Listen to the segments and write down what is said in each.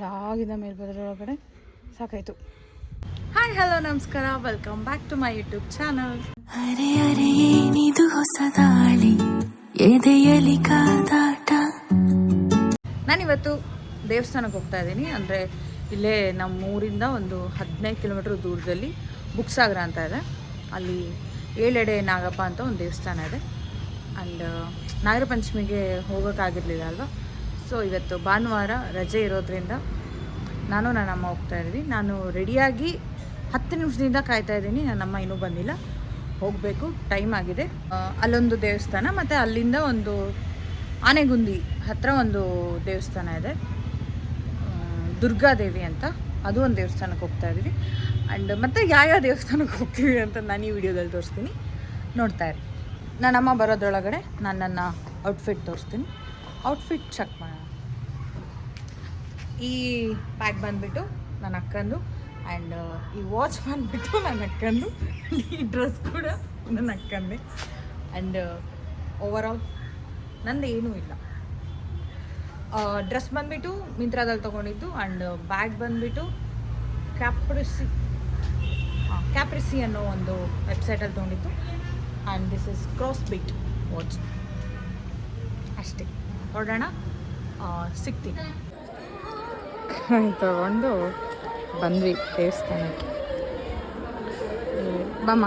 ಕೆಳಗಿಂದ ಮೇಲೆ ಬರೋದ್ರೊಳಗಡೆ ಸಾಕಾಯಿತು. ಹಾಯ್ ಹಲೋ ನಮಸ್ಕಾರ. Welcome back to my YouTube channel ಅರೆ ಅರೆ ಏನಿದು ಹೊಸದಾಳಿ ಎದೆಯಲ್ಲಿ ಎದೆಯಲಿ ಕಾದಾಟ? ನಾನಿವತ್ತು ದೇವಸ್ಥಾನಕ್ಕೆ ಹೋಗ್ತಾ ಇದ್ದೀನಿ. ಅಂದರೆ ಇಲ್ಲೇ ನಮ್ಮ ಊರಿಂದ ಒಂದು ಹದಿನೈದು ಕಿಲೋಮೀಟ್ರ್ ದೂರದಲ್ಲಿ ಬುಕ್ಸಾಗರ ಅಂತ ಇದೆ. ಅಲ್ಲಿ ಏಳೆಡೆ ನಾಗಪ್ಪ ಅಂತ ಒಂದು ದೇವಸ್ಥಾನ ಇದೆ. ಆ್ಯಂಡ್ ನಾಗರ ಪಂಚಮಿಗೆ ಹೋಗೋಕ್ಕಾಗಿರಲಿಲ್ಲ ಅಲ್ವಾ? ಸೊ ಇವತ್ತು ಭಾನುವಾರ ರಜೆ ಇರೋದ್ರಿಂದ ನಾನು ನನ್ನಮ್ಮ ಹೋಗ್ತಾ ಇದ್ದೀನಿ ನಾನು ರೆಡಿಯಾಗಿ ಹತ್ತು ನಿಮಿಷದಿಂದ ಕಾಯ್ತಾ ಇದ್ದೀನಿ. ನನ್ನ ಅಮ್ಮ ಇನ್ನೂ ಬಂದಿಲ್ಲ. ಹೋಗಬೇಕು. ಟೈಮ್ ಆಗಿದೆ. ಅಲ್ಲೊಂದು ದೇವಸ್ಥಾನ ಮತ್ತು ಅಲ್ಲಿಂದ ಒಂದು ಆನೆಗುಂದಿ ಹತ್ತಿರ ಒಂದು ದೇವಸ್ಥಾನ ಇದೆ. ದುರ್ಗಾದೇವಿ ಅಂತ. ಅದು ಒಂದು ದೇವಸ್ಥಾನಕ್ಕೆ ಹೋಗ್ತಾ ಇದ್ದೀವಿ. ಆ್ಯಂಡ್ ಮತ್ತೆ ಯಾವ ದೇವಸ್ಥಾನಕ್ಕೆ ಹೋಗ್ತೀವಿ ಅಂತ ನಾನು ಈ ವಿಡಿಯೋದಲ್ಲಿ ತೋರಿಸ್ತೀನಿ. ನೋಡ್ತಾ ಇರಿ. ನನ್ನಮ್ಮ ಬರೋದ್ರೊಳಗಡೆ ನಾನು ನನ್ನ ಔಟ್ಫಿಟ್ ತೋರಿಸ್ತೀನಿ. ಔಟ್ಫಿಟ್ ಚೆಕ್ ಮಾಡೋಣ. ಈ ಪ್ಯಾಕ್ ಬಂದುಬಿಟ್ಟು ನನ್ನ ಅಕ್ಕಂದು ಆ್ಯಂಡ್ ಈ ವಾಚ್ ಬಂದುಬಿಟ್ಟು ನನ್ನ ಅಕ್ಕಂದು. ಈ ಡ್ರೆಸ್ ಕೂಡ ನನ್ನ ಅಕ್ಕಂದೆ. ಆ್ಯಂಡ್ ಓವರಾಲ್ ನಂದು ಏನೂ ಇಲ್ಲ. ಡ್ರೆಸ್ ಬಂದುಬಿಟ್ಟು ಮಿಂತ್ರಾದಲ್ಲಿ ತೊಗೊಂಡಿದ್ದು ಆ್ಯಂಡ್ ಬ್ಯಾಗ್ ಬಂದುಬಿಟ್ಟು ಕ್ಯಾಪ್ರಿಸಿ ಕ್ಯಾಪ್ರಿಸಿ ಅನ್ನೋ ಒಂದು ವೆಬ್ಸೈಟಲ್ಲಿ ತೊಗೊಂಡಿತ್ತು and this is Crossbeat watch ಅಷ್ಟೇ. ಹೊರಡೋಣ ಸಿಗ್ತೀನಿ. ತಗೊಂಡು ಬಂದ್ವಿ ದೇವಸ್ಥಾನಕ್ಕೆ. ಬಮ್ಮ.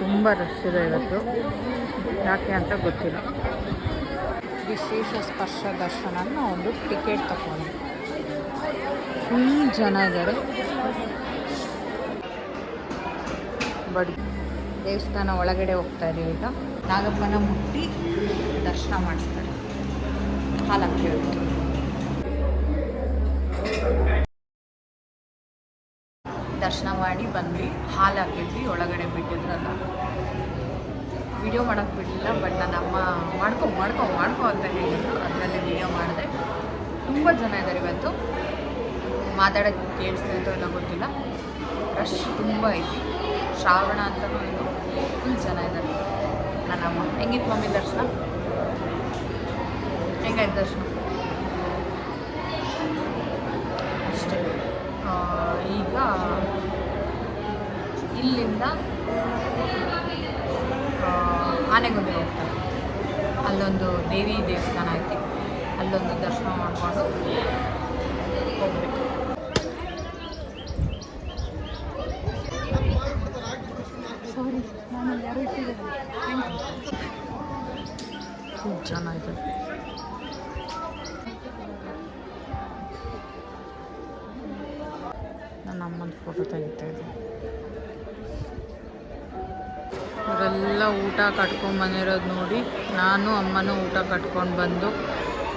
ತುಂಬ ರಶ್ ಇದೆ ಇವತ್ತು. ಯಾಕೆ ಅಂತ ಗೊತ್ತಿಲ್ಲ. ವಿಶೇಷ ಸ್ಪರ್ಶ ದರ್ಶನ ಒಂದು ಟಿಕೆಟ್ ತಗೊಂಡು ಫುಲ್ ಜನ ಇದ್ದಾರೆ. ಬಡ್ ದೇವಸ್ಥಾನ ಒಳಗಡೆ ಹೋಗ್ತಾ ಇದೀವಿ ಈಗ. ನಾಗಪ್ಪನ ಮುಟ್ಟಿ. ದರ್ಶನ ಮಾಡಿಸ್ತಾರೆ. ಹಾಲಕ್ಕಿ ಹೇಳ್ತಾರೆ ದರ್ಶನ ಮಾಡಿ ಬಂದ್ವಿ ಹಾಲು ಹಾಕಿದ್ವಿ ಒಳಗಡೆ ಬಿಟ್ಟಿದ್ರಲ್ಲ. ವಿಡಿಯೋ ಮಾಡೋಕ್ಕೆ ಬಿಡಲಿಲ್ಲ, ಬಟ್ ನನ್ನ ಅಮ್ಮ ಮಾಡ್ಕೊ ಮಾಡ್ಕೊ ಮಾಡ್ಕೊ ಅಂತ ಹೇಳಿದ್ರು. ಅದರಲ್ಲಿ ವಿಡಿಯೋ ಮಾಡಿದೆ. ತುಂಬ ಜನ ಇದ್ದಾರೆ ಇವತ್ತು. ಮಾತಾಡೋಕ್ಕೆ ಕೇಳಿಸ್ತಿದ್ದು ಇಲ್ಲ ಗೊತ್ತಿಲ್ಲ. ರಶ್ ತುಂಬ ಐತಿ ಶ್ರಾವಣ ಅಂತಲೂ ಇದು ಫುಲ್ ಜನ ಇದ್ದಾರೆ ನನ್ನ ಅಮ್ಮ. ಹೆಂಗಿತ್ತು ಮಮ್ಮಿ ದರ್ಶನ? ಹೆಂಗಾಯ್ತು ದರ್ಶನ? ಅಷ್ಟೇ. ಈಗ ಇಲ್ಲಿಂದ ಆನೆಗುಂದಿ ಹೋಗ್ತಾರೆ. ಅಲ್ಲೊಂದು ದೇವಿ ದೇವಸ್ಥಾನ ಐತಿ. ಅಲ್ಲೊಂದು ದರ್ಶನ ಮಾಡಿಕೊಂಡು ಹೋಗ್ಬೇಕು. ಸಾರಿ ಫೋಟೋ ತೆಗಿತಾ ಇವರೆಲ್ಲ ಊಟ ಕಟ್ಕೊಂಡು ಬಂದಿರೋದು ನೋಡಿ ನಾನು ಅಮ್ಮನೂ ಊಟ ಕಟ್ಕೊಂಡು ಬಂದು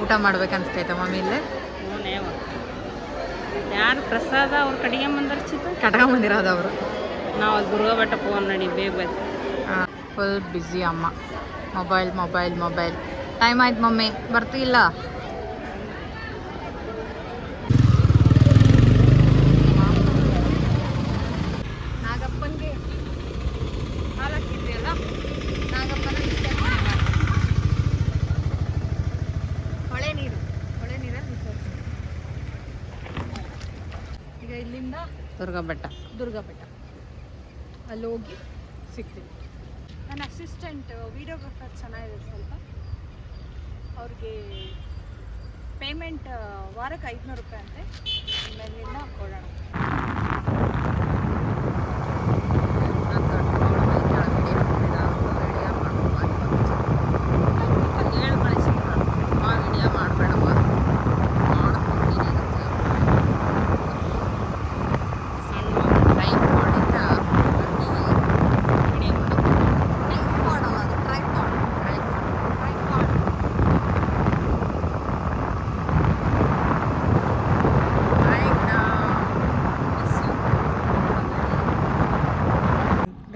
ಊಟ ಮಾಡ್ಬೇಕನ್ಸ್ತೈತೆ ಮಮ್ಮಿ ಇಲ್ಲೇ? ಯಾರು ಪ್ರಸಾದ ಅವ್ರು ಕಡೆಗೆ ಮಂದರ್ಚಿತ ಕಟ್ಕೊಂಬಂದಿರೋದು ಅವರು. ನಾವು ಅದು ದುರ್ಗಾ ಬೆಟ್ಟ ಫೋನ್ ನಡಿ ಬೇಗ ಬಂದು ಫುಲ್ ಬ್ಯುಸಿ ಅಮ್ಮ. ಮೊಬೈಲ್ ಮೊಬೈಲ್ ಮೊಬೈಲ್ ಟೈಮ್ ಆಯ್ತು ಮಮ್ಮಿ. ಬರ್ತಿಲ್ಲ ನಾಗಪ್ಪನಿಗೆ ಹಾಲು ಹಾಕಿದ್ರಿ ಅಲ್ಲ ನಾಗಪ್ಪನ ವಿಸರ್ಜನೆ ಮಾಡಿ ಹೊಳೆ ನೀರು ಹೊಳೆ ನೀರಲ್ಲಿ ವಿಸರ್ಜನೆ ಈಗ ಇಲ್ಲಿಂದ ದುರ್ಗಾ ಬೆಟ್ಟ ದುರ್ಗಾ ಬೆಟ್ಟ ಅಲ್ಲಿ ಹೋಗಿ ಸಿಗ್ತೀವಿ ನನ್ನ ಅಸಿಸ್ಟೆಂಟ್ ವಿಡಿಯೋಗ್ರಾಫರ್ ಚೆನ್ನಾಗಿದೆ ಸ್ವಲ್ಪ. ಅವ್ರಿಗೆ ಪೇಮೆಂಟ್ ವಾರಕ್ಕೆ ಐದುನೂರು ರೂಪಾಯಿ ಅಂತೆ. ಮೇಲಿಂದ ಕೊಡೋಣ.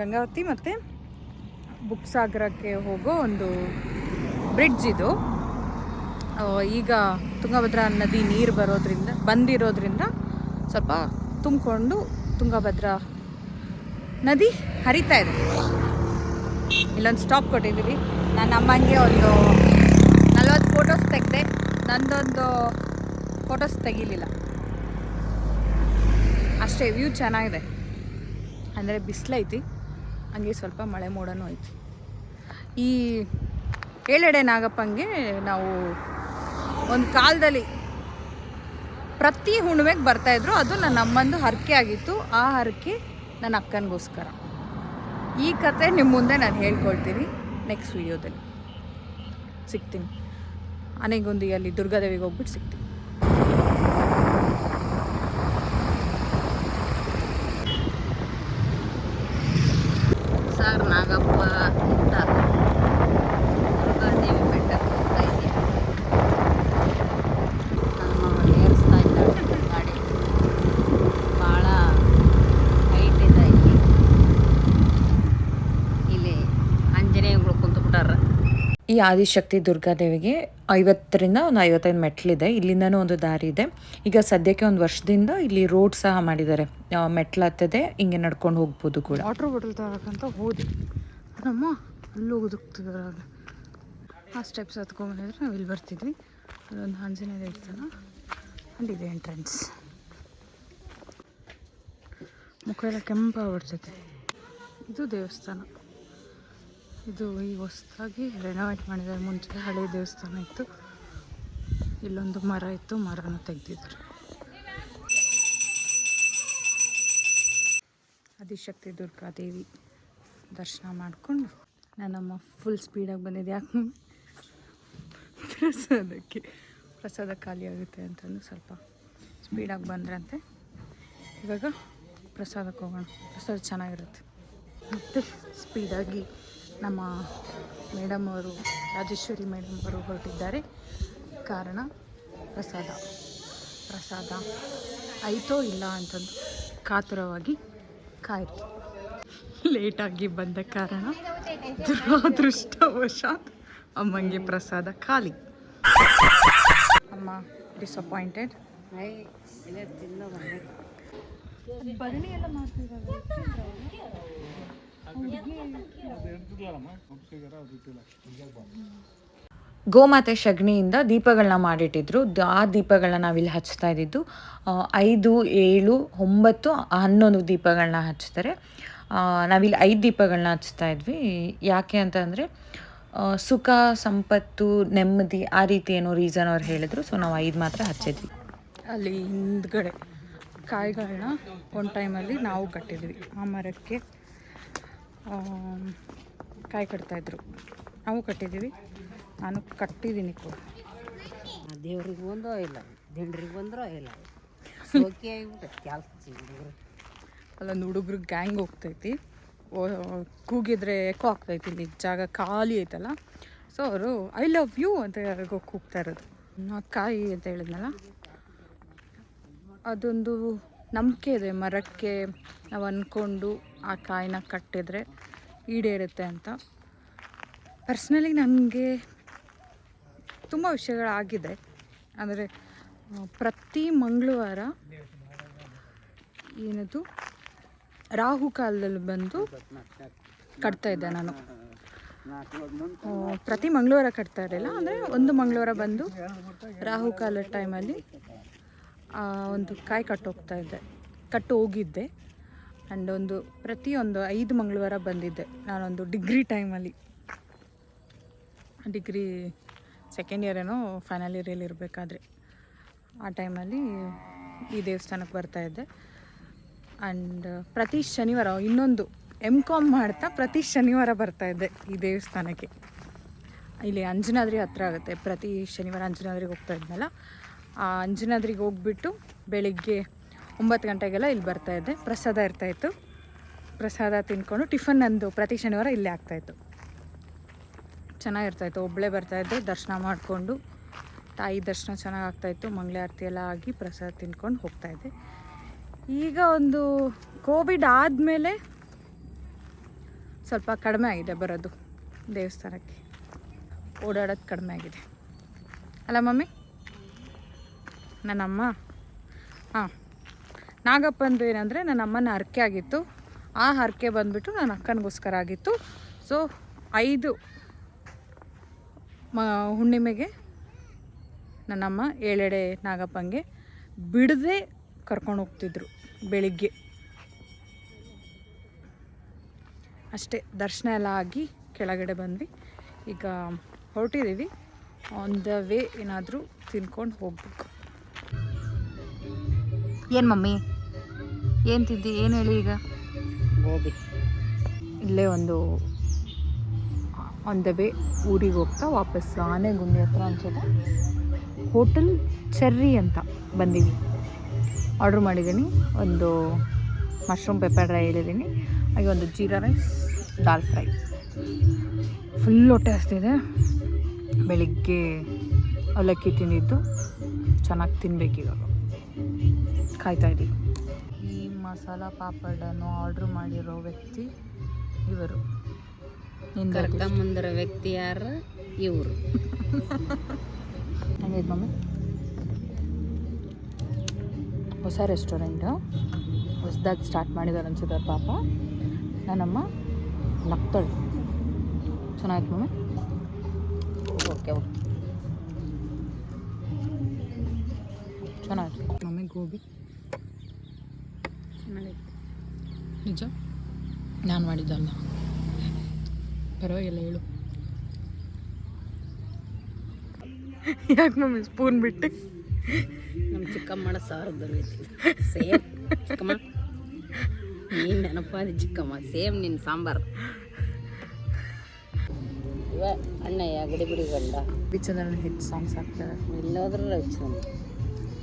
ಗಂಗಾವತಿ ಮತ್ತು ಬುಕ್ ಸಾಗರಕ್ಕೆ ಹೋಗೋ ಒಂದು ಬ್ರಿಡ್ಜ್ ಇದು. ಈಗ ತುಂಗಭದ್ರಾ ನದಿ ನೀರು ಬರೋದ್ರಿಂದ, ಬಂದಿರೋದ್ರಿಂದ ಸ್ವಲ್ಪ ತುಂಬಿಕೊಂಡು ತುಂಗಭದ್ರಾ ನದಿ ಹರಿತಾ ಇದೆ. ಇಲ್ಲೊಂದು ಸ್ಟಾಪ್ ಕೊಟ್ಟಿದ್ದೀವಿ. ನಾನು ಅಮ್ಮಂಗೆ ಒಂದು ನಲ್ವತ್ತು ಫೋಟೋಸ್ ತೆಗೆದೆ, ನಂದೊಂದು ಫೋಟೋಸ್ ತೆಗಿಲಿಲ್ಲ. ಅಷ್ಟೇ ವ್ಯೂ ಚೆನ್ನಾಗಿದೆ. ಅಂದರೆ ಬಿಸಿಲೈತಿ. ಹಂಗೆ ಸ್ವಲ್ಪ ಮಳೆ ಮೋಡನೂ ಐತಿ ಈ ಏಳೆಡೆ ನಾಗಪ್ಪಂಗೆ ನಾವು ಒಂದು ಕಾಲದಲ್ಲಿ ಪ್ರತಿ ಹುಣ್ಮೆಗೆ ಬರ್ತಾಯಿದ್ರು ಅದು ನನ್ನ ಅಮ್ಮಂದು ಹರಕೆ ಆಗಿತ್ತು. ಆ ಹರಕೆ ನನ್ನ ಅಕ್ಕನಿಗೋಸ್ಕರ. ಈ ಕತೆ ನಿಮ್ಮ ಮುಂದೆ ನಾನು ಹೇಳ್ಕೊಳ್ತೀನಿ ನೆಕ್ಸ್ಟ್ ವಿಡಿಯೋದಲ್ಲಿ ಸಿಗ್ತೀನಿ. ಆನೆಗುಂದಿಯಲ್ಲಿ ದುರ್ಗಾದೇವಿಗೆ ಹೋಗ್ಬಿಟ್ಟು ಸಿಗ್ತೀನಿ. ಸಾರ್ ನಾಗಪ್ಪ ಅಂತ ದುರ್ಗಾದೇವಿ ಬೆಟ್ಟ ಹೋಗ್ತಾ ಇದೆಯಾ ನಾನು ಏರಿಸ್ತಾ ಇದ್ದಾಳೆ ಗಾಡಿ ಭಾಳ ಹೈಟ್ ಇದೆ ಇಲ್ಲಿ ಇಲ್ಲಿ ಆಂಜನೇಯಗಳು ಕುಂತ್ಬಿಟ್ಟಾರ ಈ ಆದಿಶಕ್ತಿ ದುರ್ಗಾದೇವಿಗೆ ಐವತ್ತರಿಂದ ಒಂದು ಐವತ್ತೈದು ಮೆಟ್ಲಿದೆ. ಇಲ್ಲಿಂದನೂ ಒಂದು ದಾರಿ ಇದೆ. ಈಗ ಸದ್ಯಕ್ಕೆ ಒಂದು ವರ್ಷದಿಂದ ಇಲ್ಲಿ ರೋಡ್ ಸಹ ಮಾಡಿದ್ದಾರೆ. ಮೆಟ್ಲು ಹತ್ತದೆ. ಹಿಂಗೆ ನಡ್ಕೊಂಡು ಹೋಗ್ಬೋದು ಕೂಡ. ವಾಟರ್ ಬಾಟಲ್ ತಗೋಬೇಕಂತ ಹೋದೆ. ನಮ್ಮ ಅಲ್ಲಿ ಹೋಗೋದಕ್ತಿದ್ದಾರೆ ಆ ಸ್ಟೆಪ್ಸ್ ಹತ್ಕೊಂಡ್ಬಂದಿದ್ರೆ ನಾವು ಇಲ್ಲಿ ಬರ್ತಿದ್ವಿ. ಅಲ್ಲೊಂದು ಆಂಜನೇಯ ದೇವಸ್ಥಾನ. ಅಲ್ಲಿದೆ ಎಂಟ್ರೆನ್ಸ್ ಮುಖ ಎಲ್ಲ ಕೆಂಪಾಗ್ಬಿಡ್ತೈತೆ ಇದು ದೇವಸ್ಥಾನ. ಇದು ಈ ಹೊಸದಾಗಿ ರೆನೋವೇಟ್ ಮಾಡಿದ್ದಾರೆ. ಮುಂಚೆ ಹಳೆ ದೇವಸ್ಥಾನ ಇತ್ತು. ಇಲ್ಲೊಂದು ಮರ ಇತ್ತು. ಮರನ ತೆಗೆದಿದ್ದಾರೆ ಆದಿಶಕ್ತಿ ದುರ್ಗಾದೇವಿ ದರ್ಶನ ಮಾಡಿಕೊಂಡು ನನ್ನಮ್ಮ ಫುಲ್ ಸ್ಪೀಡಾಗಿ ಬಂದಿದ್ದೆ ಯಾಕೆ ಪ್ರಸಾದಕ್ಕೆ. ಪ್ರಸಾದ ಖಾಲಿ ಆಗುತ್ತೆ ಅಂತಂದು ಸ್ವಲ್ಪ ಸ್ಪೀಡಾಗಿ ಬಂದ್ರಂತೆ. ಇವಾಗ ಪ್ರಸಾದಕ್ಕೆ ಹೋಗೋಣ. ಪ್ರಸಾದ ಚೆನ್ನಾಗಿರುತ್ತೆ. ಮತ್ತು ಸ್ಪೀಡಾಗಿ ನಮ್ಮ ಮೇಡಮ್ ಅವರು, ರಾಜೇಶ್ವರಿ ಮೇಡಮ್ ಅವರು ಹೊರಟಿದ್ದಾರೆ. ಕಾರಣ ಪ್ರಸಾದ. ಪ್ರಸಾದ ಆಯಿತೋ ಇಲ್ಲ ಅಂತಂದು ಕಾತುರವಾಗಿ ಕಾಯಿತು. ಲೇಟಾಗಿ ಬಂದ ಕಾರಣ ದುರಾದೃಷ್ಟವಶಾತ್ ಅಮ್ಮಂಗೆ ಪ್ರಸಾದ ಖಾಲಿ. ಅಮ್ಮ ಡಿಸಪಾಯಿಂಟೆಡ್ ಬರಣಿ ಎಲ್ಲ ಮಾಡ್ತಿದ್ದಾರೆ. ಗೋಮಾತೆ ಸಗಣಿಯಿಂದ ದೀಪಗಳನ್ನ ಮಾಡಿಟ್ಟಿದ್ರು. ಆ ದೀಪಗಳನ್ನ ನಾವಿಲ್ಲಿ ಹಚ್ತಾ ಇದ್ದಿದ್ದು ಐದು, ಏಳು, ಒಂಬತ್ತು, ಹನ್ನೊಂದು ದೀಪಗಳನ್ನ ಹಚ್ತಾರೆ. ನಾವಿಲ್ಲಿ ಐದು ದೀಪಗಳನ್ನ ಹಚ್ತಾ ಇದ್ವಿ. ಯಾಕೆ ಅಂತಂದರೆ ಸುಖ, ಸಂಪತ್ತು, ನೆಮ್ಮದಿ ಆ ರೀತಿ ಏನೋ ರೀಸನ್ ಅವ್ರು ಹೇಳಿದ್ರು. ಸೊ ನಾವು ಐದು ಮಾತ್ರ ಹಚ್ಚಿದ್ವಿ. ಅಲ್ಲಿ ಹಿಂದ್ಗಡೆ ಕಾಯಿಗಳನ್ನ ಒಂದು ಟೈಮಲ್ಲಿ ನಾವು ಕಟ್ಟಿದ್ವಿ. ಆ ಮರಕ್ಕೆ ಕಾಯಿ ಕಟ್ತಾಯಿದ್ರು ನಾವು ಕಟ್ಟಿದ್ದೀವಿ. ನಾನು ಕಟ್ಟಿದ್ದೀನಿ ಕೂಡ. ದೇವ್ರಿಗೆ ಬಂದೋ ಇಲ್ಲ ದಿಂಡ್ರಿಗೆ ಬಂದ್ರೋ ಇಲ್ಲ. ಸೋಕಿ ಆಗಿಬಿಟ್ಟು ಕೆಲಸ ಹುಡುಗರು ಅಲ್ಲೊಂದು ಹುಡುಗ್ರು ಗ್ಯಾಂಗ್ ಹೋಗ್ತೈತಿ. ಕೂಗಿದ್ರೆ ಎಕೋ ಆಗ್ತೈತಿ ಇಲ್ಲಿ ಜಾಗ ಖಾಲಿ ಐತಲ್ಲ. ಸೊ ಅವರು ಐ ಲವ್ ಯು ಅಂತ ಯಾರಿಗೋ ಕೂಗ್ತಾ ಇರೋದು. ಕಾಯಿ ಅಂತ ಹೇಳಿದ್ನಲ್ಲ ಅದೊಂದು ನಂಬಿಕೆ ಇದೆ, ಮರಕ್ಕೆ ನಾವು ಅಂದ್ಕೊಂಡು ಆ ಕಾಯಿನ ಕಟ್ಟಿದರೆ ಈಡೇರುತ್ತೆ ಅಂತ. ಪರ್ಸ್ನಲಿ ನನಗೆ ತುಂಬ ವಿಷಯಗಳಾಗಿದೆ. ಅಂದರೆ ಪ್ರತಿ ಮಂಗಳವಾರ ಏನದು, ರಾಹು ಕಾಲದಲ್ಲಿ ಬಂದು ಕಟ್ತಾ ಇದ್ದೆ ನಾನು. ಪ್ರತಿ ಮಂಗಳವಾರ ಕಟ್ತಾ ಇರಲಿಲ್ಲ. ಅಂದರೆ, ಒಂದು ಮಂಗಳವಾರ ಬಂದು ರಾಹು ಕಾಲದ ಟೈಮಲ್ಲಿ ಒಂದು ಕಾಯಿ ಕಟ್ಟೋಗ್ತಾ ಇದ್ದೆ ಕಟ್ಟು ಹೋಗಿದ್ದೆ. ಆ್ಯಂಡ್ ಒಂದು ಪ್ರತಿಯೊಂದು ಐದು ಮಂಗಳವಾರ ಬಂದಿದ್ದೆ. ನಾನೊಂದು ಡಿಗ್ರಿ ಟೈಮಲ್ಲಿ. ಡಿಗ್ರಿ ಸೆಕೆಂಡ್ ಇಯರ್ ಏನೋ ಫೈನಲ್ ಇಯರಲ್ಲಿ ಇರಬೇಕಾದ್ರೆ. ಆ ಟೈಮಲ್ಲಿ ಈ ದೇವಸ್ಥಾನಕ್ಕೆ ಬರ್ತಾಯಿದ್ದೆ ಆ್ಯಂಡ್ ಪ್ರತಿ ಶನಿವಾರ ಇನ್ನೊಂದು ಎಂ ಕಾಮ್ ಮಾಡ್ತಾ ಪ್ರತಿ ಶನಿವಾರ ಬರ್ತಾಯಿದ್ದೆ ಈ ದೇವಸ್ಥಾನಕ್ಕೆ. ಇಲ್ಲಿ ಅಂಜನಾದ್ರಿ ಹತ್ರ ಆಗುತ್ತೆ. ಪ್ರತಿ ಶನಿವಾರ ಅಂಜನಾದ್ರಿಗೆ ಹೋಗ್ತಾ ಇದ್ನಲ್ಲ. ಅಂಜನಾದ್ರಿಗೆ ಹೋಗ್ಬಿಟ್ಟು ಬೆಳಿಗ್ಗೆ ಒಂಬತ್ತು ಗಂಟೆಗೆಲ್ಲ ಇಲ್ಲಿ ಬರ್ತಾಯಿದ್ದೆ ಪ್ರಸಾದ ಇರ್ತಾಯಿತ್ತು ಪ್ರಸಾದ ತಿನ್ಕೊಂಡು ಟಿಫನ್ ನಂದು ಪ್ರತಿ ಶನಿವಾರ ಇಲ್ಲೇ ಆಗ್ತಾಯಿತ್ತು ಚೆನ್ನಾಗಿರ್ತಾಯಿತ್ತು ಒಬ್ಬಳೇ ಬರ್ತಾಯಿದ್ದೆ ದರ್ಶನ ಮಾಡಿಕೊಂಡು. ತಾಯಿ ದರ್ಶನ ಚೆನ್ನಾಗಿ ಆಗ್ತಾಯಿತ್ತು ಮಂಗಳಾರತಿ ಎಲ್ಲ ಆಗಿ ಪ್ರಸಾದ ತಿನ್ಕೊಂಡು ಹೋಗ್ತಾಯಿದ್ದೆ ಈಗ ಒಂದು ಕೋವಿಡ್ ಆದಮೇಲೆ ಸ್ವಲ್ಪ ಕಡಿಮೆ ಆಗಿದೆ ಬರೋದು ದೇವಸ್ಥಾನಕ್ಕೆ. ಓಡಾಡೋದು ಕಡಿಮೆ ಆಗಿದೆ. ಅಲ್ಲ ಮಮ್ಮಿ? ನನ್ನಮ್ಮ. ಹಾಂ ನಾಗಪ್ಪಂದು ಏನಂದರೆ ನನ್ನ ಅಮ್ಮನ ಹರಕೆ ಆಗಿತ್ತು. ಆ ಹರಕೆ ಬಂದುಬಿಟ್ಟು ನನ್ನ ಅಕ್ಕನಿಗೋಸ್ಕರ ಆಗಿತ್ತು. ಸೊ ಐದು ಮ, ಹುಣ್ಣಿಮೆಗೆ ನನ್ನಮ್ಮ ಏಳೆಡೆ ನಾಗಪ್ಪಂಗೆ ಬಿಡದೆ ಕರ್ಕೊಂಡು ಹೋಗ್ತಿದ್ರು ಬೆಳಿಗ್ಗೆ. ಅಷ್ಟೇ, ದರ್ಶನ ಎಲ್ಲ ಆಗಿ ಕೆಳಗಡೆ ಬಂದ್ವಿ. ಈಗ ಹೊರಟಿದ್ದೀವಿ. ಆನ್ ದ ವೇ ಏನಾದರೂ ತಿನ್ಕೊಂಡು ಹೋಗ್ಬೇಕು. ಏನು ಮಮ್ಮಿ? ಏನು ತಿದ್ದಿ ಏನು ಹೇಳಿ ಈಗ? ಗೋಬಿ. ಇಲ್ಲೇ ಒಂದು ಆನ್ ದ ವೇ ಊರಿಗೆ ಹೋಗ್ತಾ ವಾಪಸ್ ಆನೆಗುಂದಿ ಹತ್ರ ಅನ್ಸುತ್ತೆ. ಹೋಟೆಲ್ ಚೆರ್ರಿ ಅಂತ ಬಂದೀವಿ. ಆರ್ಡ್ರ್ ಮಾಡಿದ್ದೀನಿ. ಒಂದು ಮಶ್ರೂಮ್ ಪೆಪ್ಪರ್ ಡ್ರೈ ಹೇಳಿದ್ದೀನಿ. ಹಾಗೆ ಒಂದು jeera rice, dal fry. Full ಹೊಟ್ಟೆ ಹಸ್ತಿದೆ ಬೆಳಿಗ್ಗೆ ಅವಲಕ್ಕಿ ತಿಂದಿದ್ದು. ಚೆನ್ನಾಗಿ ತಿನ್ಬೇಕೀಗ ಕಾಯ್ತಾ ಇದ್ದೀವಿ. ಈ ಮಸಾಲ ಪಾಪಡನ್ನು ಆರ್ಡರ್ ಮಾಡಿರೋ ವ್ಯಕ್ತಿ ಇವರು. ಕರ್ಕೊಂಬಂದಿರೋ ವ್ಯಕ್ತಿ ಯಾರು? ಇವರು. ಮಮ್ಮಿ. ಹೊಸ ರೆಸ್ಟೋರೆಂಟು. ಹೊಸದಾಗಿ ಸ್ಟಾರ್ಟ್ ಮಾಡಿದಾರೆ ಅನ್ಸುತ್ತೆ ಪಾಪ. ನನ್ನಮ್ಮ ಲಕ್ತಳು ಚೆನ್ನಾಗಿತ್ತು ಮಮ್ಮಿ. Okay okay. ಚೆನ್ನಾಗಿತ್ತು. ಮಮ್ಮಿ ಗೋಬಿ. ನಿಜ? ನಾನು ಮಾಡಿದ್ದಲ್ಲ. ಪರವಾಗಿಲ್ಲ ಹೇಳು. ಯಾಕೆ ಮಮ್ಮಿ ಸ್ಪೂನ್ ಬಿಟ್ಟು? ನಮ್ಮ ಚಿಕ್ಕಮ್ಮನ ಸಾರು ಬಂದೈತಿ. ಸೇಮ್. ಚಿಕ್ಕಮ್ಮ ನೀನು ನೆನಪ ಚಿಕ್ಕಮ್ಮ. ಸೇಮ್ ನಿನ್ನ ಸಾಂಬಾರು. ಇವ ಅಣ್ಣಯ್ಯ ಗಡಿ ಬಿಡಿ ಗಂಡ ಪಿಚ್ಚದಲ್ಲಿ ಹಿಟ್ ಸಾಂಗ್ಸ್ ಆಗ್ತಾರೆ ಎಲ್ಲಾದ್ರೂ ಚಂದ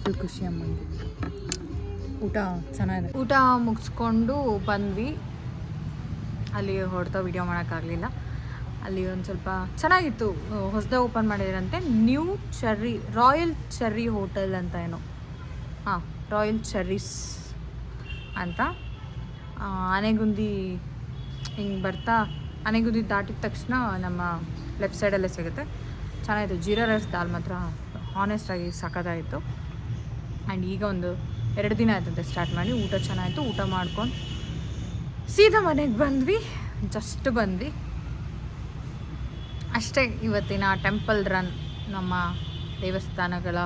ಫುಲ್ ಖುಷಿ ಅಮ್ಮಂಗೆ. ಊಟ ಚೆನ್ನಾಗಿದೆ. ಊಟ ಮುಗಿಸ್ಕೊಂಡು ಬಂದ್ವಿ. ಅಲ್ಲಿ ಹೊಡೆತ ವೀಡಿಯೋ ಮಾಡೋಕ್ಕಾಗಲಿಲ್ಲ. ಅಲ್ಲಿ ಒಂದು ಸ್ವಲ್ಪ ಚೆನ್ನಾಗಿತ್ತು. ಹೊಸದಾಗಿ ಓಪನ್ ಮಾಡಿದ್ರಂತೆ. New cherry royal cherry hotel ಅಂತ ಏನೋ. ಹಾಂ ರಾಯಲ್ ಚೆರ್ರೀಸ್ ಅಂತ. ಆನೆಗುಂದಿ ಹಿಂಗೆ ಬರ್ತಾ, ಆನೆಗುಂದಿ ದಾಟಿದ ತಕ್ಷಣ ನಮ್ಮ ಲೆಫ್ಟ್ ಸೈಡಲ್ಲೇ ಸಿಗುತ್ತೆ. ಚೆನ್ನಾಗಿತ್ತು. ಜೀರಾ ರೈಸ್ ದಾಲ್ ಮಾತ್ರ ಹಾನೆಸ್ಟಾಗಿ ಸಖತ್ತಾಯಿತು ಆ್ಯಂಡ್ ಈಗ ಒಂದು ಎರಡು ದಿನ ಆಯ್ತಂತೆ ಸ್ಟಾರ್ಟ್ ಮಾಡಿ. ಊಟ ಚೆನ್ನಾಯಿತು, ಊಟ ಮಾಡ್ಕೊಂಡು ಸೀದಾ ಮನೆಗೆ ಬಂದ್ವಿ. ಜಸ್ಟ್ ಬಂದ್ವಿ. ಅಷ್ಟೇ ಇವತ್ತಿನ ಟೆಂಪಲ್ ರನ್ ನಮ್ಮ ದೇವಸ್ಥಾನಗಳ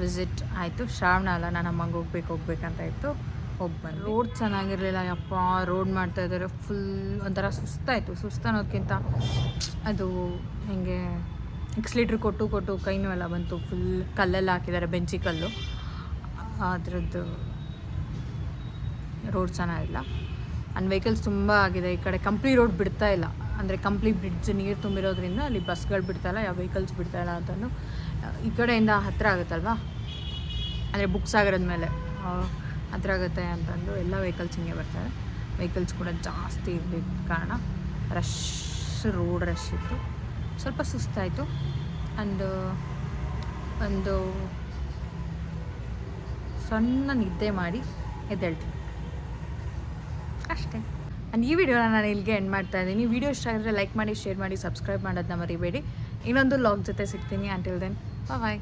ವಿಸಿಟ್ ಆಯಿತು. ಶ್ರಾವಣ ಅಲ್ಲ ನಾನು ಅಮ್ಮಂಗೆ ಹೋಗ್ಬೇಕು, ಹೋಗ್ಬೇಕಂತ ಇತ್ತು. ಹೋಗಿ ಬಂದು ರೋಡ್ ಚೆನ್ನಾಗಿರಲಿಲ್ಲ ಯಪ್ಪ. ರೋಡ್ ಮಾಡ್ತಾ ಇದ್ದಾರೆ. ಫುಲ್ ಒಂಥರ ಸುಸ್ತಾಯಿತು. ಸುಸ್ತು ಅನ್ನೋದಕ್ಕಿಂತ ಅದು ಹಿಂಗೆ ಎಕ್ಸ್ಲೀಟ್ರ್ ಕೊಟ್ಟು ಕೊಟ್ಟು ಕೈನೂ ಎಲ್ಲ ಬಂತು. ಫುಲ್ ಕಲ್ಲೆಲ್ಲ ಹಾಕಿದ್ದಾರೆ, ಬೆಂಚಿ ಕಲ್ಲು. ಅದರದ್ದು ರೋಡ್ ಚೆನ್ನಾಗಿಲ್ಲ ಆ್ಯಂಡ್ ವೆಹಿಕಲ್ಸ್ ತುಂಬ ಆಗಿದೆ. ಈ ಕಡೆ ಕಂಪ್ಲಿ ರೋಡ್ ಬಿಡ್ತಾ ಇಲ್ಲ. ಅಂದರೆ ಕಂಪ್ಲಿ ಬ್ರಿಡ್ಜ್ ನೀರು ತುಂಬಿರೋದ್ರಿಂದ ಅಲ್ಲಿ ಬಸ್ಗಳು ಬಿಡ್ತಾ ಇಲ್ಲ, ಯಾವ ವೆಹಿಕಲ್ಸ್ ಬಿಡ್ತಾ ಇಲ್ಲ ಅಂತಂದು ಈ ಕಡೆಯಿಂದ ಹತ್ತಿರ ಆಗುತ್ತಲ್ವಾ? ಅಂದರೆ ಬುಕ್ಸ್ ಆಗಿರೋದ ಮೇಲೆ. ಹತ್ರ ಆಗುತ್ತೆ ಅಂತಂದು ಎಲ್ಲ ವೆಹಿಕಲ್ಸ್ ಹಿಂಗೆ ಬರ್ತಾರೆ. ವೆಹಿಕಲ್ಸ್ ಕೂಡ ಜಾಸ್ತಿ ಇದ್ದ ಕಾರಣ ರಶ್ ರೋಡ್ ರಶ್ ಇತ್ತು. ಸ್ವಲ್ಪ ಸುಸ್ತಾಯಿತು. ಆ್ಯಂಡ್ ಒಂದು ಸಣ್ಣ ನಿದ್ದೆ ಮಾಡಿ ಎದ್ದೇಳ್ತೀನಿ. ಅಷ್ಟೇ. ಆ್ಯಂಡ್ ಈ ವಿಡಿಯೋನ ನಾನು ಇಲ್ಲಿಗೆ ಎಂಡ್ ಮಾಡ್ತಾ ಇದ್ದೀನಿ. ವಿಡಿಯೋ ಇಷ್ಟ ಆಗಿದ್ರೆ ಲೈಕ್ ಮಾಡಿ ಶೇರ್ ಮಾಡಿ ಸಬ್ಸ್ಕ್ರೈಬ್ ಮಾಡೋದನ್ನ ಮರಿಬೇಡಿ. ಇನ್ನೊಂದು ಲಾಗ್ ಜೊತೆ ಸಿಗ್ತೀನಿ. Until then bye